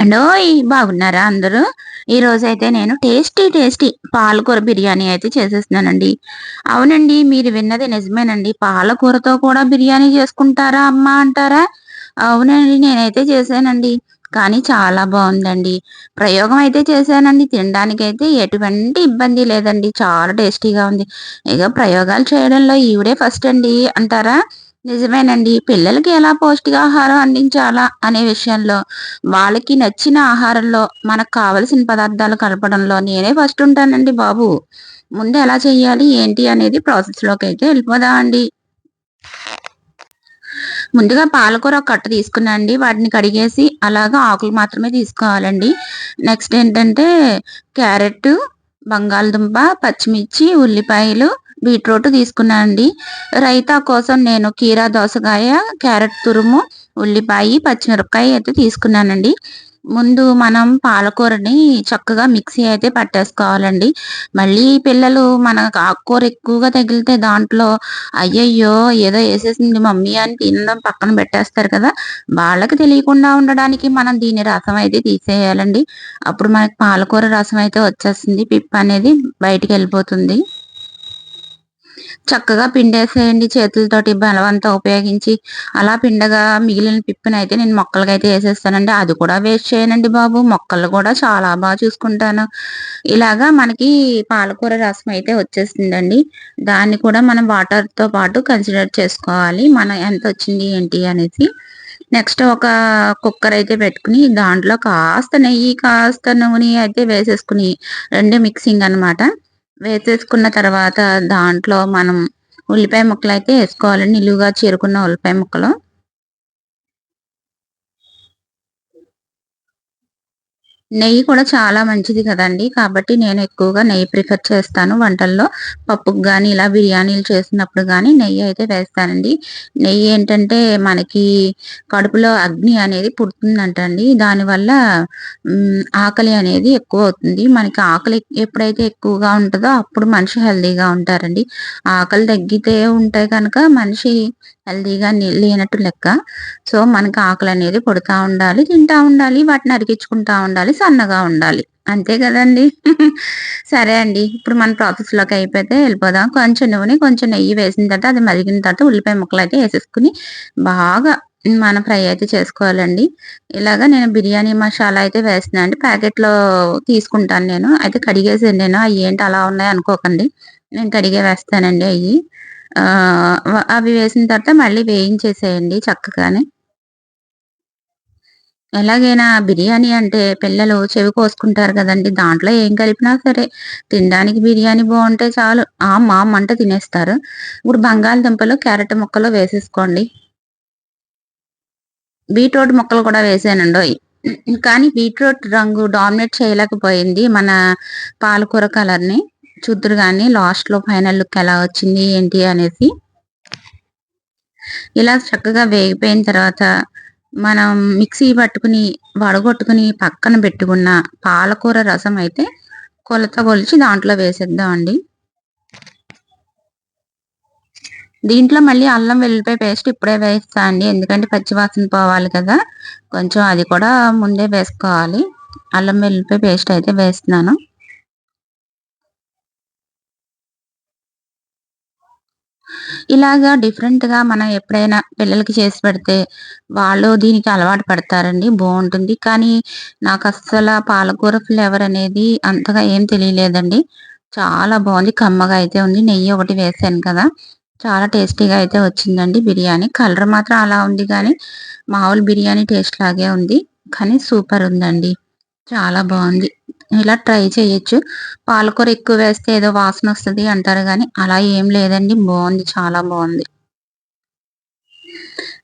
అండోయ్ బాగున్నారా అందరూ? ఈ రోజు అయితే నేను టేస్టీ టేస్టీ పాలకూర బిర్యానీ అయితే చేసేస్తున్నానండి. అవునండి మీరు విన్నది నిజమేనండి. పాలకూరతో కూడా బిర్యానీ చేసుకుంటారా అమ్మా అంటారా? అవునండి నేనైతే చేశానండి. కానీ చాలా బాగుందండి. ప్రయోగం అయితే చేశానండి. తినడానికి అయితే ఎటువంటి ఇబ్బంది లేదండి. చాలా టేస్టీగా ఉంది. ఇక ప్రయోగాలు చేయడంలో ఈవిడే ఫస్ట్ అండి అంటారా? నిజమేనండి. పిల్లలకి ఎలా పౌష్టికాహారం అందించాలా అనే విషయంలో వాళ్ళకి నచ్చిన ఆహారంలో మనకు కావలసిన పదార్థాలు కలపడంలో నేనే ఫస్ట్ ఉంటానండి బాబు. ముందు ఎలా చేయాలి ఏంటి అనేది ప్రాసెస్లోకి అయితే వెళ్ళిపోదా అండి. ముందుగా పాలకూర ఒక కట్ట తీసుకున్నాండి వాటిని కడిగేసి అలాగా ఆకులు మాత్రమే తీసుకోవాలండి. నెక్స్ట్ ఏంటంటే క్యారెట్ బంగాళదుంప పచ్చిమిర్చి ఉల్లిపాయలు బీట్రూట్ తీసుకున్నాను అండి రైతా కోసం నేను కీరా దోసకాయ క్యారెట్ తురుము ఉల్లిపాయ పచ్చిమిరపకాయ అయితే తీసుకున్నానండి. ముందు మనం పాలకూరని చక్కగా మిక్సీ అయితే పట్టేసుకోవాలండి. మళ్ళీ పిల్లలు మన ఆకుకూర ఎక్కువగా తగిలితే దాంట్లో అయ్యయ్యో ఏదో వేసేసింది మమ్మీ అని తినడం పక్కన పెట్టేస్తారు కదా. వాళ్ళకి తెలియకుండా ఉండడానికి మనం దీని రసం అయితే తీసేయాలండి. అప్పుడు మనకి పాలకూర రసం అయితే వచ్చేస్తుంది పిప్ అనేది బయటికి వెళ్ళిపోతుంది. చక్కగా పిండేసేయండి చేతులతోటి బలవంతా ఉపయోగించి. అలా పిండగా మిగిలిన పిప్పిని అయితే నేను మొక్కలకి అయితే వేసేస్తానండి. అది కూడా వేస్ట్ చేయనండి బాబు. మొక్కలు కూడా చాలా బాగా చూసుకుంటాను. ఇలాగా మనకి పాలకూర రసం అయితే వచ్చేసిందండి దాన్ని కూడా మనం వాటర్తో పాటు కన్సిడర్ చేసుకోవాలి. మనం ఎంత వచ్చింది ఏంటి అనేసి. నెక్స్ట్ ఒక కుక్కర్ అయితే పెట్టుకుని దాంట్లో కాస్త నెయ్యి కాస్త నూనె అయితే వేసేసుకుని రెండు మిక్సింగ్ అనమాట. వేసేసుకున్న తర్వాత దాంట్లో మనం ఉల్లిపాయ ముక్కలు అయితే వేసుకోవాలండి. నిలువుగా చేరుకున్న ఉల్లిపాయ ముక్కలు. నెయ్యి కూడా చాలా మంచిది కదండి. కాబట్టి నేను ఎక్కువగా నెయ్యి ప్రిఫర్ చేస్తాను. వంటల్లో పప్పుకు కానీ ఇలా బిర్యానీలు చేసినప్పుడు కానీ నెయ్యి అయితే వేస్తానండి. నెయ్యి ఏంటంటే మనకి కడుపులో అగ్ని అనేది పుడుతుందంటండి. దానివల్ల ఆకలి అనేది ఎక్కువ అవుతుంది. మనకి ఆకలి ఎప్పుడైతే ఎక్కువగా ఉంటుందో అప్పుడు మనిషి హెల్దీగా ఉంటారండి. ఆకలి తగ్గితే ఉంటే కనుక మనిషి హెల్దీగా లేనట్టు లెక్క. సో మనకి ఆకులు అనేది పొడుతూ ఉండాలి తింటా ఉండాలి వాటిని అరికించుకుంటా ఉండాలి సన్నగా ఉండాలి. అంతే కదండి. సరే అండి ఇప్పుడు మన ప్రాసెస్లోకి అయిపోతే వెళ్ళిపోదాం. కొంచెం నూనె కొంచెం నెయ్యి వేసిన తర్వాత అది మరిగిన తర్వాత ఉల్లిపాయ ముక్కలు అయితే వేసేసుకుని బాగా మన ఫ్రై అయితే చేసుకోవాలండి. ఇలాగా నేను బిర్యానీ మసాలా అయితే వేస్తున్నాను అండి. ప్యాకెట్లో తీసుకుంటాను నేను. అయితే కడిగేసాను నేను. అవి ఏంటి అలా ఉన్నాయి అనుకోకండి. నేను కడిగే వేస్తానండి అవి. అవి వేసిన తర్వాత మళ్ళీ వేయించేసేయండి చక్కగానే. ఎలాగైనా బిర్యానీ అంటే పిల్లలు చెవి కోసుకుంటారు కదండి దాంట్లో ఏం కలిపినా సరే తినడానికి బిర్యానీ బాగుంటే చాలు. ఆ మా మంట తినేస్తారు. ఇప్పుడు బంగాళదుంపలు క్యారెట్ ముక్కలు వేసేసుకోండి. బీట్రూట్ ముక్కలు కూడా వేసానండి. కానీ బీట్రూట్ రంగు డామినేట్ చేయలేకపోయింది మన పాలకూర కలర్ని. చూద్దరు కానీ లాస్ట్లో ఫైనల్ లుక్ ఎలా వచ్చింది ఏంటి అనేసి. ఇలా చక్కగా వేగిపోయిన తర్వాత మనం మిక్సీ పట్టుకుని వడగొట్టుకుని పక్కన పెట్టుకున్న పాలకూర రసం అయితే కొలత కొలిచి దాంట్లో వేసేద్దామండి. దీంట్లో మళ్ళీ అల్లం వెల్లిపాయ పేస్ట్ ఇప్పుడే వేస్తా అండి ఎందుకంటే పచ్చివాసన పోవాలి కదా. కొంచెం అది కూడా ముందే వేసుకోవాలి. అల్లం వెల్లిపాయ పేస్ట్ అయితే వేస్తున్నాను. ఇలాగా డిఫరెంట్గా మనం ఎప్పుడైనా పిల్లలకి చేసి పెడితే వాళ్ళు దీనికి అలవాటు పడతారండి బాగుంటుంది. కానీ నాకు అస్సలు పాలకూర ఫ్లేవర్ అనేది అంతగా ఏం తెలియలేదండి. చాలా బాగుంది కమ్మగా అయితే ఉంది. నెయ్యి ఒకటి వేసాను కదా చాలా టేస్టీగా అయితే వచ్చిందండి బిర్యానీ. కలర్ మాత్రం అలా ఉంది కానీ మామూలు బిర్యానీ టేస్ట్ లాగే ఉంది. కానీ సూపర్ ఉందండి. చాలా బాగుంది. ఇలా ట్రై చేయొచ్చు. పాలకూర ఎక్కువ వేస్తే ఏదో వాసన వస్తుంది అంటారు కానీ అలా ఏం లేదండి. బాగుంది. చాలా బాగుంది.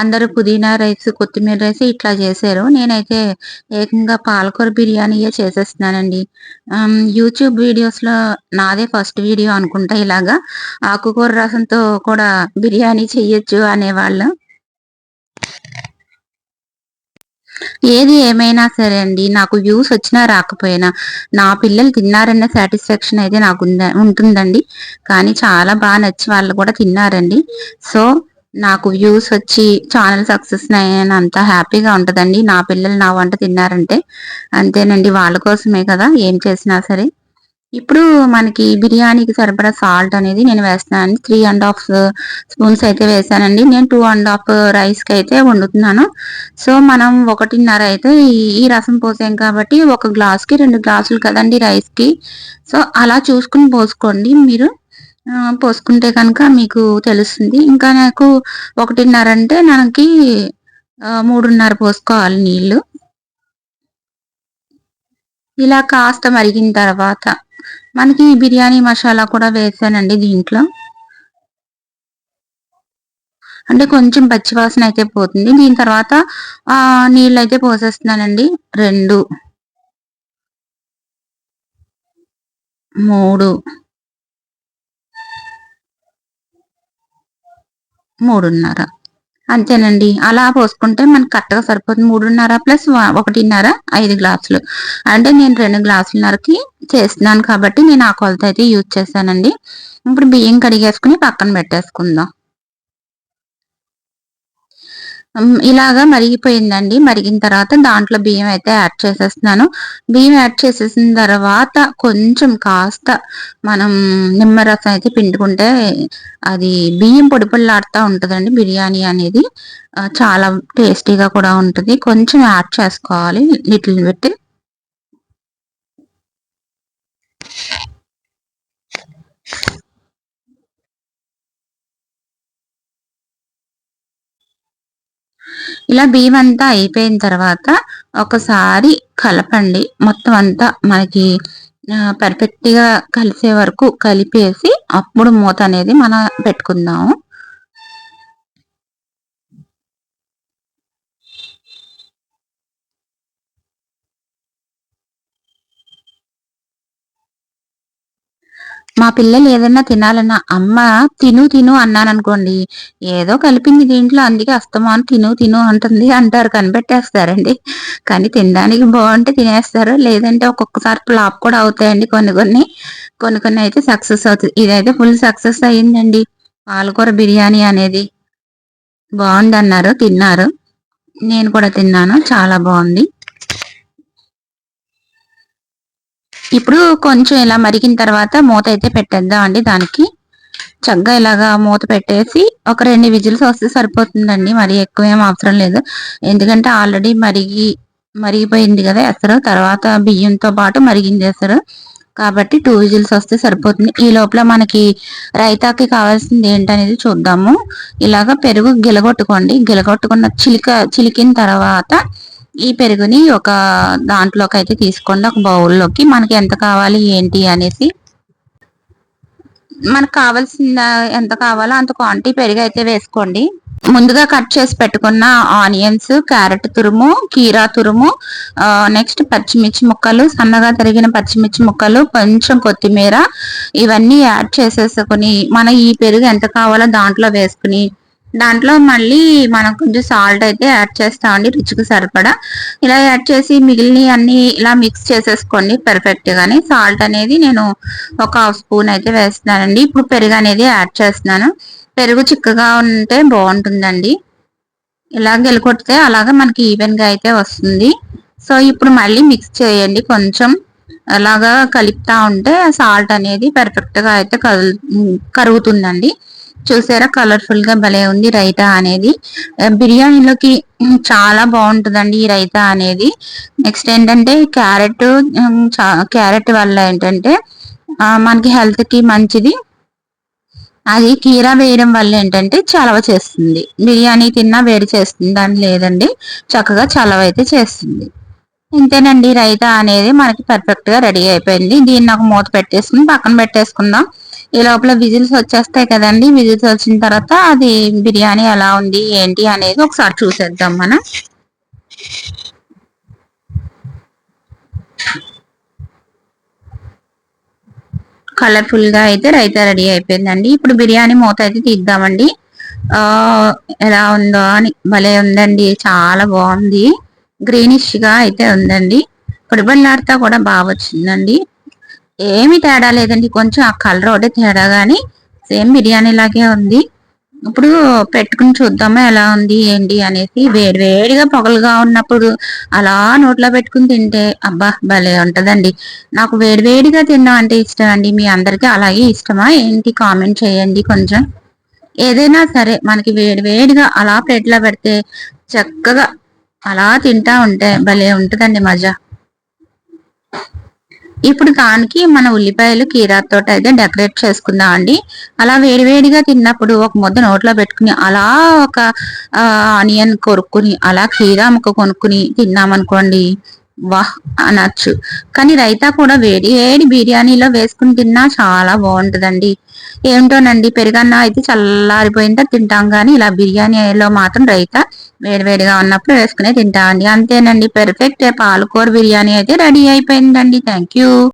అందరూ పుదీనా రైస్ కొత్తిమీర రైస్ ఇట్లా చేశారు. నేనైతే ఏకంగా పాలకూర బిర్యానీయే చేసేస్తున్నానండి. యూట్యూబ్ వీడియోస్లో నాదే ఫస్ట్ వీడియో అనుకుంటా ఇలాగా. ఆకుకూర రసంతో కూడా బిర్యానీ చెయ్యొచ్చు అనేవాళ్ళు. ఏది ఏమైనా సరే అండి నాకు వ్యూస్ వచ్చినా రాకపోయినా నా పిల్లలు తిన్నారన్న సాటిస్ఫాక్షన్ అయితే నాకు ఉంటుందండి. కానీ చాలా బాగా నచ్చి వాళ్ళు కూడా తిన్నారండి. సో నాకు వ్యూస్ వచ్చి ఛానల్ సక్సెస్ అయ్యాను అంత హ్యాపీగా ఉంటుందండి. నా పిల్లలు నా వంట తిన్నారంటే అంతేనండి. వాళ్ళ కోసమే కదా ఏం చేసినా సరే. ఇప్పుడు మనకి బిర్యానీకి సరిపడా సాల్ట్ అనేది నేను వేస్తున్నాను. త్రీ అండ్ హాఫ్ స్పూన్స్ అయితే వేసానండి. నేను టూ అండ్ హాఫ్ రైస్కి అయితే వండుతున్నాను. సో మనం ఒకటిన్నర అయితే ఈ రసం పోసాం కాబట్టి ఒక గ్లాస్కి రెండు గ్లాసులు కదండి రైస్కి సో అలా చూసుకుని పోసుకోండి మీరు. పోసుకుంటే కనుక మీకు తెలుస్తుంది. ఇంకా నాకు ఒకటిన్నర అంటే మనకి మూడున్నర పోసుకోవాలి నీళ్ళు. ఇలా కాస్త మరిగిన తర్వాత మనకి బిర్యానీ మసాలా కూడా వేసానండి దీంట్లో. అంటే కొంచెం పచ్చివాసన అయితే పోతుంది. దీని తర్వాత ఆ నీళ్ళు అయితే పోసేస్తున్నానండి. రెండు మూడు మూడున్నర. అంతేనండి. అలా పోసుకుంటే మనకి కరెక్ట్గా సరిపోతుంది. మూడున్నర ప్లస్ ఒకటిన్నర ఐదు గ్లాసులు. అంటే నేను రెండు గ్లాసులన్నరకి చేస్తున్నాను కాబట్టి నేను ఆ కొలత అయితే యూజ్ చేశానండి. ఇప్పుడు బియ్యం కడిగేసుకుని పక్కన పెట్టేసుకుందాం. ఇలాగా మరిగిపోయిందండి. మరిగిన తర్వాత దాంట్లో బియ్యం అయితే యాడ్ చేసేస్తున్నాను. బియ్యం యాడ్ చేసేసిన తర్వాత కొంచెం కాస్త మనం నిమ్మరసం అయితే పిండుకుంటే అది బియ్యం పొడి పొడిలాడుతూ ఉంటుందండి. బిర్యానీ అనేది చాలా టేస్టీగా కూడా ఉంటుంది. కొంచెం యాడ్ చేసుకోవాలి. లిటిల్ పెట్టి ఇలా బియ్యం అంతా అయిపోయిన తర్వాత ఒకసారి కలపండి. మొత్తం అంతా మనకి పర్ఫెక్ట్గా కలిసే వరకు కలిపేసి అప్పుడు మూత అనేది మనం పెట్టుకుందాము. మా పిల్లలు ఏదన్నా తినాలన్నా అమ్మ తిను తిను అన్నాను అనుకోండి ఏదో కలిపింది దీంట్లో అందుకే అస్తమాను తిను తిను అంటుంది అంటారు కనిపెట్టేస్తారండి. కానీ తినడానికి బాగుంటే తినేస్తారు లేదంటే ఒక్కొక్కసారి ఫ్లాప్ కూడా అవుతాయండి కొన్ని కొన్ని. కొన్ని కొన్ని అయితే సక్సెస్ అవుతుంది ఇదైతే ఫుల్ సక్సెస్ అయ్యిందండి. పాలకూర బిర్యానీ అనేది బాగుంది అన్నారు తిన్నారు. నేను కూడా తిన్నాను చాలా బాగుంది. ఇప్పుడు కొంచెం ఇలా మరిగిన తర్వాత మూత అయితే పెట్టేద్దాం అండి దానికి. చక్కగా ఇలాగా మూత పెట్టేసి ఒక రెండు విజిల్స్ వస్తే సరిపోతుందండి. మరి ఎక్కువ ఏం అవసరం లేదు. ఎందుకంటే ఆల్రెడీ మరిగి మరిగిపోయింది కదా ఎసరు. తర్వాత బియ్యంతో పాటు మరిగింది ఎసరు. కాబట్టి టూ విజిల్స్ వస్తే సరిపోతుంది. ఈ లోపల మనకి రైతాకి కావాల్సింది ఏంటనేది చూద్దాము. ఇలాగ పెరుగు గిలగొట్టుకోండి. గిలగొట్టుకున్న చిలిక చిలికిన తర్వాత ఈ పెరుగుని ఒక దాంట్లోకి అయితే తీసుకోండి ఒక బౌల్లోకి మనకి ఎంత కావాలి ఏంటి అనేసి మనకు కావాల్సిన ఎంత కావాలో అంత క్వాంటిటీ పెరుగు అయితే వేసుకోండి. ముందుగా కట్ చేసి పెట్టుకున్న ఆనియన్స్ క్యారెట్ తురుము కీరా తురుము నెక్స్ట్ పచ్చిమిర్చి ముక్కలు సన్నగా తరిగిన పచ్చిమిర్చి ముక్కలు కొంచెం కొత్తిమీర ఇవన్నీ యాడ్ చేసేసుకుని మన ఈ పెరుగు ఎంత కావాలో దాంట్లో వేసుకుని దాంట్లో మళ్ళీ మనం కొంచెం సాల్ట్ అయితే యాడ్ చేస్తామండి రుచికి సరిపడా. ఇలా యాడ్ చేసి మిగిలిన అన్ని ఇలా మిక్స్ చేసేసుకోండి పర్ఫెక్ట్ గాని. సాల్ట్ అనేది నేను ఒక హాఫ్ స్పూన్ అయితే వేస్తున్నానండి. ఇప్పుడు పెరుగు అనేది యాడ్ చేస్తున్నాను. పెరుగు చిక్కగా ఉంటే బాగుంటుందండి. ఇలా గెలకొడితే అలాగా మనకి ఈవెన్గా అయితే వస్తుంది. సో ఇప్పుడు మళ్ళీ మిక్స్ చేయండి. కొంచెం అలాగా కలుపుతా ఉంటే సాల్ట్ అనేది పర్ఫెక్ట్గా అయితే కరుగుతుందండి. చూసారా? కలర్ఫుల్గా భలే ఉంది రైతా అనేది. బిర్యానీలోకి చాలా బాగుంటుందండి ఈ రైతా అనేది. నెక్స్ట్ ఏంటంటే క్యారెట్ క్యారెట్ వల్ల ఏంటంటే మనకి హెల్త్కి మంచిది. అది కీరా వేయడం వల్ల ఏంటంటే చలవ చేస్తుంది. బిర్యానీ తిన్నా వేడి చేస్తుంది దాని లేదండి. చక్కగా చలవ అయితే చేస్తుంది. ఇంతేనండి రైతా అనేది మనకి పర్ఫెక్ట్గా రెడీ అయిపోయింది. దీన్ని ఒక మూత పెట్టేసుకుని పక్కన పెట్టేసుకుందాం. ఈ లోపల విజిల్స్ వచ్చేస్తాయి కదండి. విజిల్స్ వచ్చిన తర్వాత అది బిర్యానీ ఎలా ఉంది ఏంటి అనేది ఒకసారి చూసేద్దాం మనం. కలర్ఫుల్గా అయితే రైతా రెడీ అయిపోయిందండి. ఇప్పుడు బిర్యానీ మూత అయితే తీద్దామండి. ఎలా ఉందో అని భలే ఉందండి. చాలా బాగుంది. గ్రీనిష్గా అయితే ఉందండి. పొడిబల్లాడితే కూడా బాగా వచ్చిందండి. ఏమి తేడా లేదండి. కొంచెం ఆ కలర్ ఒకటే తేడా కానీ సేమ్ బిర్యానీ లాగే ఉంది. ఇప్పుడు పెట్టుకుని చూద్దామా ఎలా ఉంది ఏంటి అనేసి వేడివేడిగా పొగలుగా ఉన్నప్పుడు అలా నోట్లో పెట్టుకుని తింటే అబ్బా భలే ఉంటదండి. నాకు వేడివేడిగా తినడం అంటే ఇష్టం అండి. మీ అందరికీ అలాగే ఇష్టమా? ఏంటి? కామెంట్ చేయండి కొంచెం. ఏదైనా సరే మనకి వేడివేడిగా అలా ప్లేట్లో పెడితే చక్కగా అలా తింటా ఉంటే భలే ఉంటదండి మజా. ఇప్పుడు దానికి మన ఉల్లిపాయలు కీరాతో అయితే డెకరేట్ చేసుకుందాం అండి. అలా వేడివేడిగా తిన్నప్పుడు ఒక ముద్ద నోట్లో పెట్టుకుని అలా ఒక ఆనియన్ కొరుక్కుని అలా కీరా ముక్క కొనుక్కుని తిన్నామనుకోండి. వాహ్ అనొచ్చు. కానీ రైతా కూడా వేడి వేడి బిర్యానీలో వేసుకుని తిన్నా చాలా బాగుంటుందండి. ఏమిటోనండి పెరుగన్న అయితే చల్లారిపోయిందా తింటాం కానీ ఇలా బిర్యానీలో మాత్రం రైతా వేడివేడిగా ఉన్నప్పుడు వేసుకునే తింటామండి. అంతేనండి పెర్ఫెక్ట్ పాలకూర బిర్యానీ అయితే రెడీ అయిపోయిందండి. Thank you